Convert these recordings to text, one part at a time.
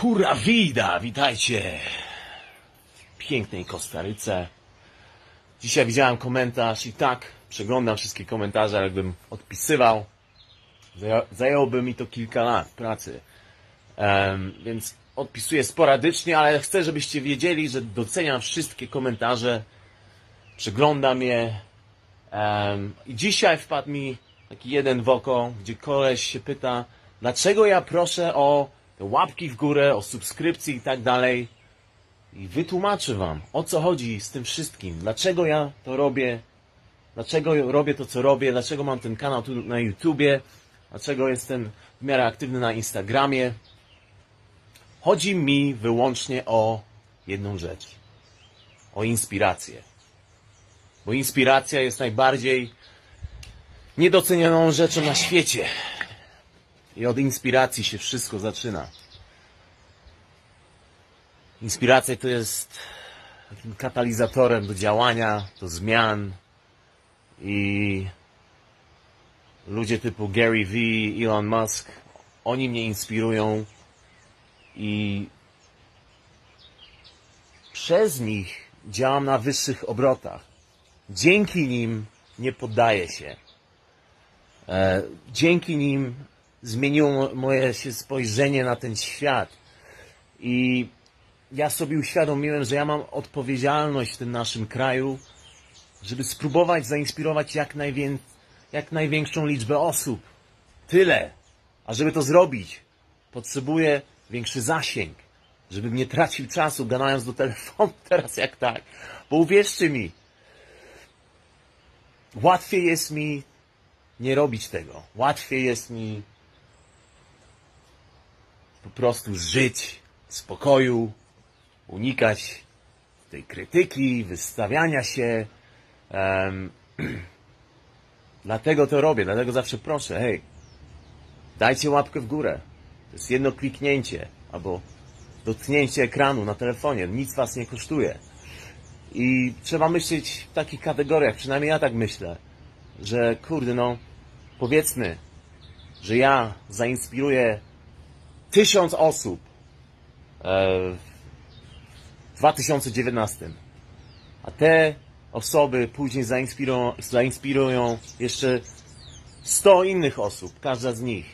Pura vida, witajcie pięknej Kostaryce. Dzisiaj widziałem komentarz i tak przeglądam wszystkie komentarze, ale jakbym odpisywał, zajęłoby mi to kilka lat pracy. Em, więc odpisuję sporadycznie, ale chcę, żebyście wiedzieli, że doceniam wszystkie komentarze, przeglądam je. Em, I dzisiaj wpadł mi taki jeden w oko, gdzie koleś się pyta, dlaczego ja proszę o łapki w górę, o subskrypcje i tak dalej. I wytłumaczę wam, o co chodzi z tym wszystkim. Dlaczego ja to robię, dlaczego robię to, co robię, dlaczego mam ten kanał tu na YouTubie, dlaczego jestem w miarę aktywny na Instagramie. Chodzi mi wyłącznie o jedną rzecz. O inspirację. Bo inspiracja jest najbardziej niedocenioną rzeczą na świecie. I od inspiracji się wszystko zaczyna. Inspiracja to jest takim katalizatorem do działania, do zmian. I ludzie typu Gary Vee, Elon Musk, oni mnie inspirują i przez nich działam na wyższych obrotach. Dzięki nim nie poddaję się. E, dzięki nim zmieniło mo- moje się spojrzenie na ten świat. I ja sobie uświadomiłem, że ja mam odpowiedzialność w tym naszym kraju, żeby spróbować zainspirować jak, najwię- jak największą liczbę osób. Tyle. A żeby to zrobić, potrzebuję większy zasięg. Żebym nie tracił czasu gadając do telefonu teraz jak tak. Bo uwierzcie mi, łatwiej jest mi nie robić tego. Łatwiej jest mi po prostu żyć w spokoju, unikać tej krytyki, wystawiania się. Em, dlatego to robię, dlatego zawsze proszę, hej, dajcie łapkę w górę. To jest jedno kliknięcie albo dotknięcie ekranu na telefonie, nic was nie kosztuje. I trzeba myśleć w takich kategoriach, przynajmniej ja tak myślę, że kurde, no, powiedzmy, że ja zainspiruję tysiąc osób e, w 2019, a te osoby później zainspirują, zainspirują jeszcze 100 innych osób, każda z nich.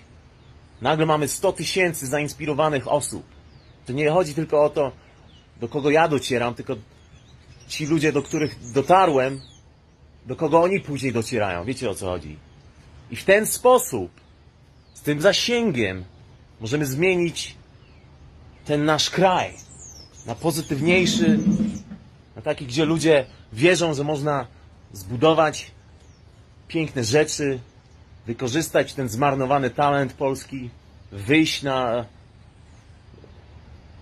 Nagle mamy 100 tysięcy zainspirowanych osób. To nie chodzi tylko o to, do kogo ja docieram, tylko ci ludzie, do których dotarłem, do kogo oni później docierają. Wiecie o co chodzi. I w ten sposób, z tym zasięgiem, możemy zmienić ten nasz kraj na pozytywniejszy, na taki, gdzie ludzie wierzą, że można zbudować piękne rzeczy, wykorzystać ten zmarnowany talent polski, wyjść na,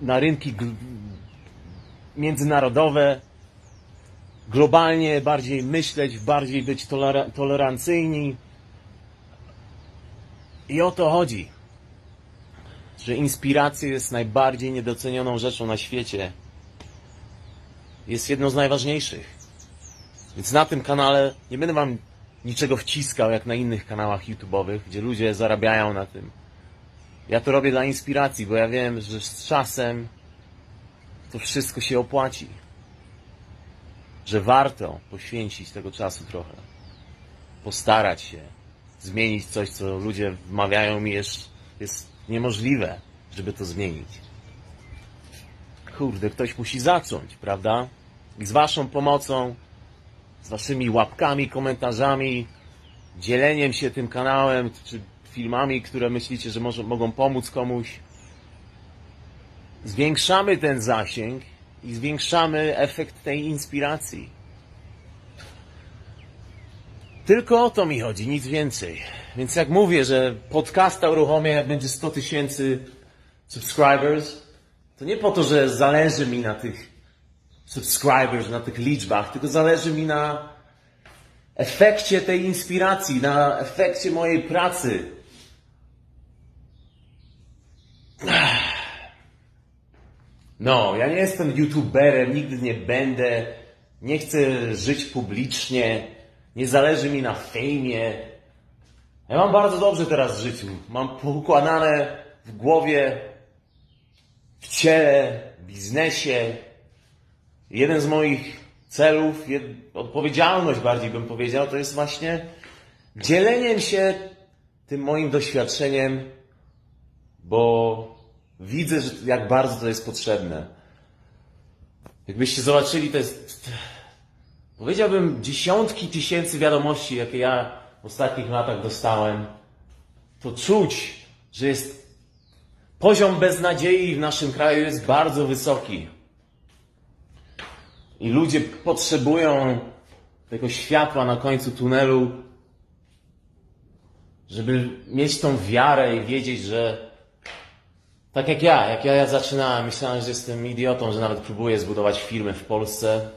na rynki międzynarodowe, globalnie bardziej myśleć, bardziej być tolera- tolerancyjni. I o to chodzi, że inspiracja jest najbardziej niedocenioną rzeczą na świecie. Jest jedną z najważniejszych. Więc na tym kanale nie będę wam niczego wciskał jak na innych kanałach YouTube'owych, gdzie ludzie zarabiają na tym. Ja to robię dla inspiracji, bo ja wiem, że z czasem to wszystko się opłaci. Że warto poświęcić tego czasu trochę. Postarać się zmienić coś, co ludzie wmawiają mi jest, jest niemożliwe, żeby to zmienić. Kurde, ktoś musi zacząć, prawda? I z waszą pomocą, z waszymi łapkami, komentarzami, dzieleniem się tym kanałem, czy filmami, które myślicie, że może, mogą pomóc komuś, zwiększamy ten zasięg i zwiększamy efekt tej inspiracji. Tylko o to mi chodzi, nic więcej. Więc jak mówię, że podcasta uruchomię, jak będzie 100 tysięcy subscribers, to nie po to, że zależy mi na tych subscribers, na tych liczbach, tylko zależy mi na efekcie tej inspiracji, na efekcie mojej pracy. No, ja nie jestem youtuberem, nigdy nie będę. Nie chcę żyć publicznie. Nie zależy mi na fejmie. Ja mam bardzo dobrze teraz w życiu. Mam poukładane w głowie w ciele, w biznesie. Jeden z moich celów, odpowiedzialność bardziej bym powiedział, to jest właśnie dzieleniem się tym moim doświadczeniem, bo widzę, jak bardzo to jest potrzebne. Jakbyście zobaczyli, to jest, powiedziałbym, dziesiątki tysięcy wiadomości, jakie ja w ostatnich latach dostałem. To czuć, że jest poziom beznadziei w naszym kraju jest bardzo wysoki. I ludzie potrzebują tego światła na końcu tunelu, żeby mieć tą wiarę i wiedzieć, że tak jak ja, jak ja, zaczynałem, myślałem, że jestem idiotą, że nawet próbuję zbudować firmę w Polsce.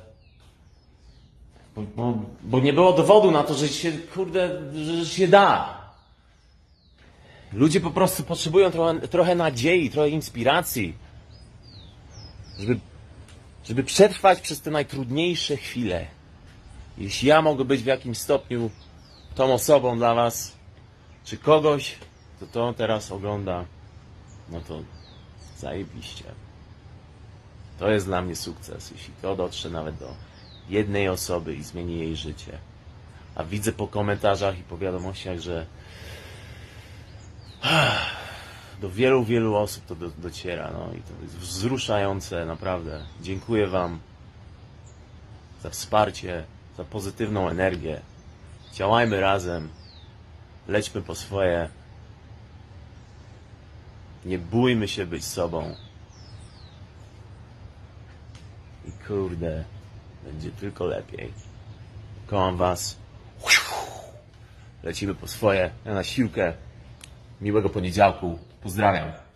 Bo, bo, bo nie było dowodu na to, że się, kurde, że się da. Ludzie po prostu potrzebują trochę, trochę nadziei, trochę inspiracji, żeby, żeby przetrwać przez te najtrudniejsze chwile. Jeśli ja mogę być w jakimś stopniu tą osobą dla Was, czy kogoś, kto to teraz ogląda, no to zajebiście. To jest dla mnie sukces, jeśli to dotrze nawet do jednej osoby i zmieni jej życie. A widzę po komentarzach i po wiadomościach, że do wielu, wielu osób to do, dociera. No i to jest wzruszające, naprawdę. Dziękuję Wam za wsparcie, za pozytywną energię. Działajmy razem, lećmy po swoje. Nie bójmy się być sobą. I kurde, będzie tylko lepiej. Kocham Was. Lecimy po swoje. Ja na siłkę. Miłego poniedziałku. Pozdrawiam.